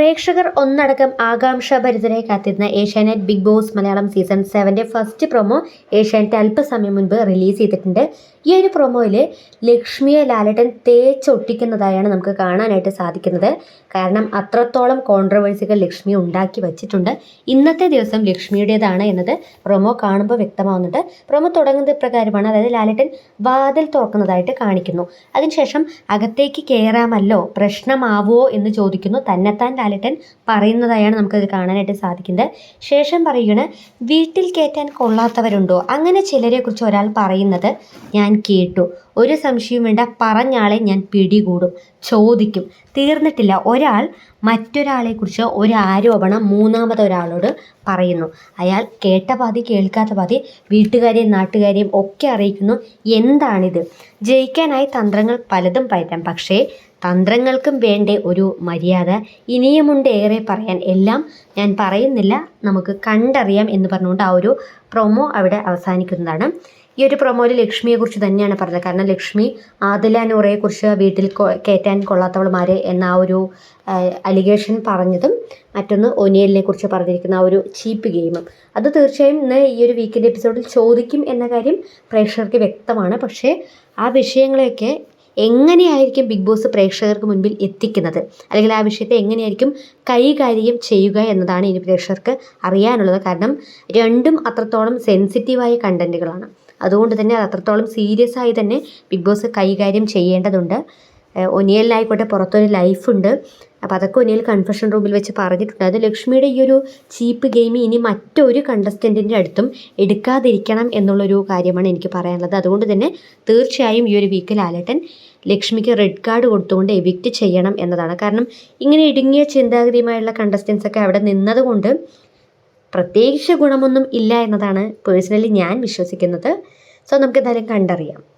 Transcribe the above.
പ്രേക്ഷകർ ഒന്നടക്കം ആകാംക്ഷാഭരിതരായി കാത്തിരുന്ന Asianet big boss Malayalam season സെവന്റെ first promo Asianet അല്പസമയം മുൻപ് റിലീസ് ചെയ്തിട്ടുണ്ട്. ഈ ഒരു പ്രൊമോയിൽ ലക്ഷ്മിയെ ലാലട്ടൻ തേച്ചൊട്ടിക്കുന്നതായാണ് നമുക്ക് കാണാനായിട്ട് സാധിക്കുന്നത്. കാരണം അത്രത്തോളം കോൺട്രവേഴ്സികൾ ലക്ഷ്മി ഉണ്ടാക്കി വച്ചിട്ടുണ്ട്. ഇന്നത്തെ ദിവസം ലക്ഷ്മിയുടേതാണ് എന്നത് പ്രൊമോ കാണുമ്പോൾ വ്യക്തമാവുന്നുണ്ട്. പ്രൊമോ തുടങ്ങുന്നത് പ്രകാരമാണ്. അതായത് ലാലട്ടൻ വാതിൽ തുറക്കുന്നതായിട്ട് കാണിക്കുന്നു. അതിനുശേഷം അകത്തേക്ക് കയറാമല്ലോ പ്രശ്നമാവുമോ എന്ന് ചോദിക്കുന്നു. തന്നെത്താൻ ലാലട്ടൻ പറയുന്നതായാണ് നമുക്കത് കാണാനായിട്ട് സാധിക്കുന്നത്. ശേഷം പറയുകയാണ് വീട്ടിൽ കയറ്റാൻ കൊള്ളാത്തവരുണ്ടോ? അങ്ങനെ ചിലരെക്കുറിച്ച് ഒരാൾ പറയുന്നത് ഞാൻ കേട്ടു. ഒരു സംശയവും വേണ്ട. പറഞ്ഞാളെ ഞാൻ പിടികൂടും ചോദിക്കും. തീർന്നിട്ടില്ല. ഒരാൾ മറ്റൊരാളെക്കുറിച്ച് ഒരു ആരോപണം മൂന്നാമതൊരാളോട് പറയുന്നു. അയാൾ കേട്ട പാതി കേൾക്കാത്ത പാതി വീട്ടുകാരെയും നാട്ടുകാരെയും ഒക്കെ അറിയിക്കുന്നു. എന്താണിത്? ജയിക്കാനായി തന്ത്രങ്ങൾ പലതും പയറ്റാം. പക്ഷേ തന്ത്രങ്ങൾക്കും വേണ്ടേ ഒരു മര്യാദ. ഇനിയുമുണ്ട് ഏറെ പറയാൻ. എല്ലാം ഞാൻ പറയുന്നില്ല. നമുക്ക് കണ്ടറിയാം എന്ന് പറഞ്ഞുകൊണ്ട് ആ ഒരു പ്രൊമോ അവിടെ അവസാനിക്കുന്നതാണ്. ഈ ഒരു പ്രൊമോയിൽ ലക്ഷ്മിയെക്കുറിച്ച് തന്നെയാണ് പറഞ്ഞത്. കാരണം ലക്ഷ്മി ആദില നൂറയെക്കുറിച്ച് വീട്ടിൽ കയറ്റാൻ കൊള്ളാത്തവളുമാരെ എന്ന ആ ഒരു അലിഗേഷൻ പറഞ്ഞതും മറ്റൊന്ന് ഒനിയലിനെ കുറിച്ച് പറഞ്ഞിരിക്കുന്ന ആ ഒരു ചീപ്പ് ഗെയിമും അത് തീർച്ചയായും ഇന്ന് ഈ ഒരു വീക്കെൻഡ് എപ്പിസോഡിൽ ചോദിക്കും എന്ന കാര്യം പ്രേക്ഷകർക്ക് വ്യക്തമാണ്. പക്ഷേ ആ വിഷയങ്ങളെയൊക്കെ എങ്ങനെയായിരിക്കും ബിഗ് ബോസ് പ്രേക്ഷകർക്ക് മുൻപിൽ എത്തിക്കുന്നത്? അല്ലെങ്കിൽ ആ വിഷയത്തെ എങ്ങനെയായിരിക്കും കൈകാര്യം ചെയ്യുക എന്നതാണ് ഇനി പ്രേക്ഷകർക്ക് അറിയാനുള്ളത്. കാരണം രണ്ടും അത്രത്തോളം സെൻസിറ്റീവായ കണ്ടന്റുകളാണ് അതുകൊണ്ട് തന്നെ അത് അത്രത്തോളം സീരിയസ് ആയി തന്നെ ബിഗ് ബോസ് കൈകാര്യം ചെയ്യേണ്ടതുണ്ട്. ഒനിയലിനായിക്കോട്ടെ പുറത്തൊരു ലൈഫുണ്ട് അപ്പോൾ അതൊക്കെ ഒനിയൽ കൺഫെഷൻ റൂമിൽ വെച്ച് പറഞ്ഞിട്ടുണ്ട്. അത് ലക്ഷ്മിയുടെ ഈ ഒരു ചീപ്പ് ഗെയിം ഇനി മറ്റൊരു കണ്ടസ്റ്റന്റിന്റെ അടുത്തും എടുക്കാതിരിക്കണം എന്നുള്ളൊരു കാര്യമാണ് എനിക്ക് പറയാനുള്ളത്. അതുകൊണ്ട് തന്നെ തീർച്ചയായും ഈ ഒരു വീക്കിൽ ലാലേട്ടൻ ലക്ഷ്മിക്ക് റെഡ് കാർഡ് കൊടുത്തുകൊണ്ട് എവിക്റ്റ് ചെയ്യണം എന്നതാണ്. കാരണം ഇങ്ങനെ ഇടുങ്ങിയ ചിന്താഗതിയുമായുള്ള കണ്ടസ്റ്റൻസ് ഒക്കെ അവിടെ നിന്നതുകൊണ്ട് പ്രത്യേകിച്ച് ഗുണമൊന്നും ഇല്ല എന്നതാണ് പേഴ്സണലി ഞാൻ വിശ്വസിക്കുന്നത്. സോ നമുക്ക് എന്തായാലും കണ്ടറിയാം.